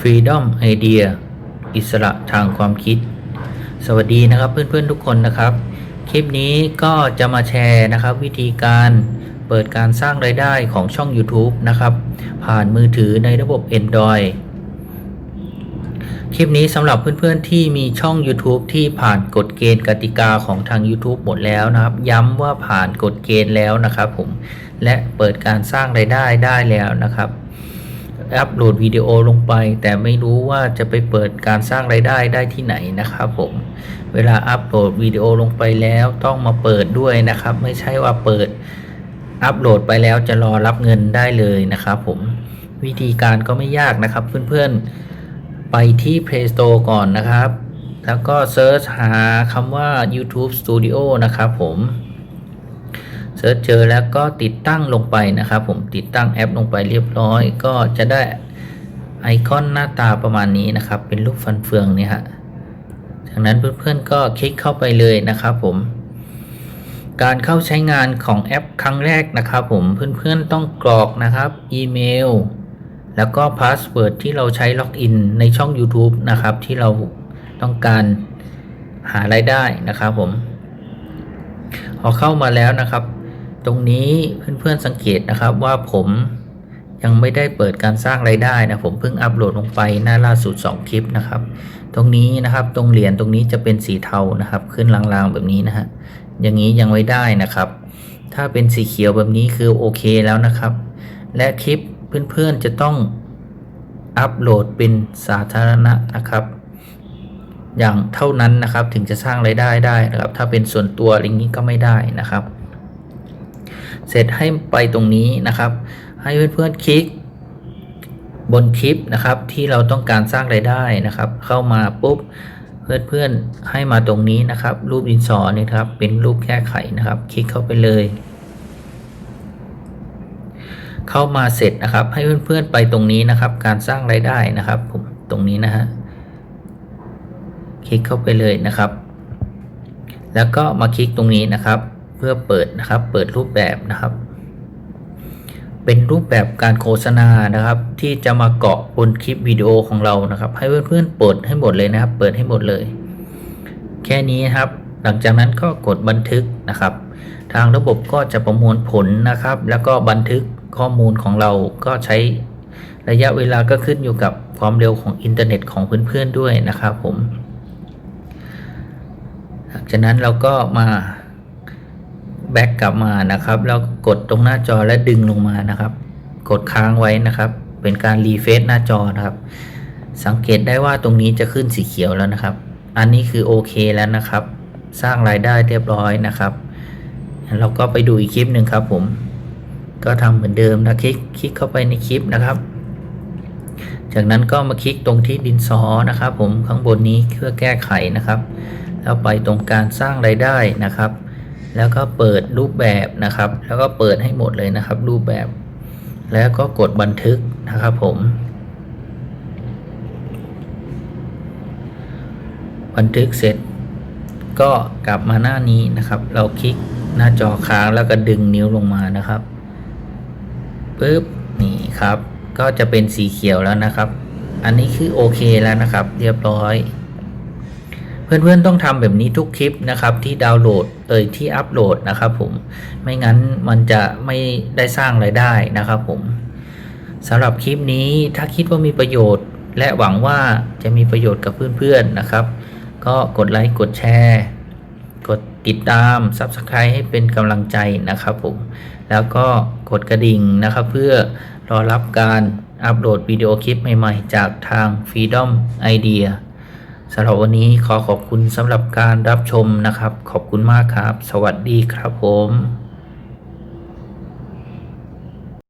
Freedom Idea อิสระทางความคิด สวัสดีนะครับเพื่อนๆทุกคนนะครับ คลิปนี้ก็จะมาแชร์นะครับ วิธีการเปิดการสร้างรายได้ของช่อง YouTube นะครับ ผ่านมือถือในระบบ Android คลิปนี้สำหรับเพื่อนๆที่มีช่อง YouTube ที่ผ่านกฎเกณฑ์กติกาของทาง YouTube หมดแล้วนะครับ ย้ำว่าผ่านกฎเกณฑ์แล้วนะครับผมและเปิดการสร้างรายได้ได้แล้วนะครับ อัปโหลดวิดีโอลงไป แต่ไม่รู้ว่าจะไปเปิดการสร้างรายได้ได้ที่ไหนนะครับผมเวลาอัปโหลดวิดีโอลงไปแล้วต้องมาเปิดด้วยนะครับ ไม่ใช่ว่าเปิดอัปโหลดไปแล้วจะรอรับเงินได้เลยนะครับผมวิธีการก็ไม่ยากนะครับเพื่อนๆไปที่ Play Store ก่อนนะครับ แล้วก็เซิร์ชหาคำว่า YouTube Studio นะครับผม เซิร์ชเจอแล้วก็ติดตั้งลงไปนะครับผมติดตั้งแอปลงไปเรียบร้อย ก็จะได้ไอคอนหน้าตาประมาณนี้นะครับ เป็นรูปฟันเฟืองนี่ฮะจากนั้นเพื่อนๆก็คลิกเข้าไปเลยนะครับผม การเข้าใช้งานของแอปครั้งแรกนะครับผมเพื่อนๆต้องกรอกนะครับอีเมลแล้วก็พาสเวิร์ดที่เราใช้ล็อกอินในช่อง YouTube นะครับ ที่เราต้องการหารายได้นะครับผม พอเข้ามาแล้วนะครับ ตรงนี้เพื่อนๆสังเกตนะครับว่าผมยังไม่ได้เปิดการสร้างรายได้นะผมเพิ่งอัปโหลดลงไปหน้าล่าสุด 2 คลิปนะครับ ตรงนี้นะครับตรงเหรียญตรงนี้จะเป็นสีเทานะครับ ขึ้นลางๆแบบนี้นะฮะอย่างนี้ยังไม่ได้นะครับ ถ้าเป็นสีเขียวแบบนี้คือโอเคแล้วนะครับ และคลิปเพื่อนๆจะต้องอัปโหลดเป็นสาธารณะนะครับ อย่างเท่านั้นนะครับถึงจะสร้างไรายได้ได้นะครับ ถ้าเป็นส่วนตัวอะไรนี้ก็ไม่ได้นะครับ เสร็จให้ไปตรงนี้นะครับ ให้เพื่อนๆคลิกบนคลิปนะครับที่เราต้องการสร้างไรายได้นะครับ เข้ามาปุ๊บเพื่อนๆให้มาตรงนี้นะครับ รูปดินสอนี่ครับเป็นรูปแก้ไขนะครับ คลิกเข้าไปเลย เข้ามาเสร็จนะครับ ให้เพื่อนๆไปตรงนี้นะครับ การสร้างไรายได้นะครับผมตรงนี้นะฮะคลิกเข้าไปเลยนะครับ แล้วก็มาคลิกตรงนี้นะครับ เพื่อเปิดนะครับ เปิดรูปแบบนะครับ เป็นรูปแบบการโฆษณานะครับ ที่จะมาเกาะบนคลิปวิดีโอของเรานะครับ ให้เพื่อนๆเปิดให้หมดเลยนะครับ เปิดให้หมดเลย แค่นี้ครับ หลังจากนั้นก็กดบันทึกนะครับ ทางระบบก็จะประมวลผลนะครับ แล้วก็บันทึกข้อมูลของเราก็ใช้ระยะเวลาก็ขึ้นอยู่กับความเร็วของอินเทอร์เน็ตของเพื่อนๆด้วยนะครับผม หลังจากนั้นเราก็มา แบ็กกลับมานะครับ แล้วกดตรงหน้าจอและดึงลงมานะครับ กดค้างไว้นะครับ เป็นการรีเฟซหน้าจอนะครับ สังเกตได้ว่าตรงนี้จะขึ้นสีเขียวแล้วนะครับ อันนี้คือโอเคแล้วนะครับ สร้างรายได้เรียบร้อยนะครับเราก็ไปดูอีกคลิปหนึ่งครับผม ก็ทำเหมือนเดิมนะคลิกคลิกเข้าไปในคลิปนะครับ จากนั้นก็มาคลิกตรงที่ดินสอนะครับ ผมข้างบนนี้เพื่อแก้ไขนะครับ แล้วไปตรงการสร้างรายได้นะครับ แล้วก็เปิดรูปแบบนะครับ แล้วก็เปิดให้หมดเลยนะครับ รูปแบบ แล้วก็กดบันทึกนะครับผม บันทึกเสร็จ ก็กลับมาหน้านี้นะครับ เราคลิกหน้าจอค้างแล้วก็ดึงนิ้วลงมานะครับปึ๊บนี่ครับ ก็จะเป็นสีเขียวแล้วนะครับ อันนี้คือโอเคแล้วนะครับ เรียบร้อย เพื่อนๆต้องทำแบบนี้ทุกคลิปนะครับที่ดาวน์โหลดเอ่ยที่อัปโหลดนะครับผมไม่งั้นมันจะไม่ได้สร้างไรายได้นะครับผมสำหรับคลิปนี้ถ้าคิดว่ามีประโยชน์ และหวังว่าจะมีประโยชน์กับเพื่อนๆนะครับ ก็กดไลค์กดแชร์กดติดตาม Subscribe ให้เป็นกำลังใจนะครับผม แล้วก็กดกระดิ่งนะครับ เพื่อรอรับการอัปโหลดวิดีโอคลิปใหม่ๆ จากทาง Freedom Idea สำหรับวันนี้ขอขอบคุณสำหรับการรับชมนะครับ ขอบคุณมากครับ สวัสดีครับผม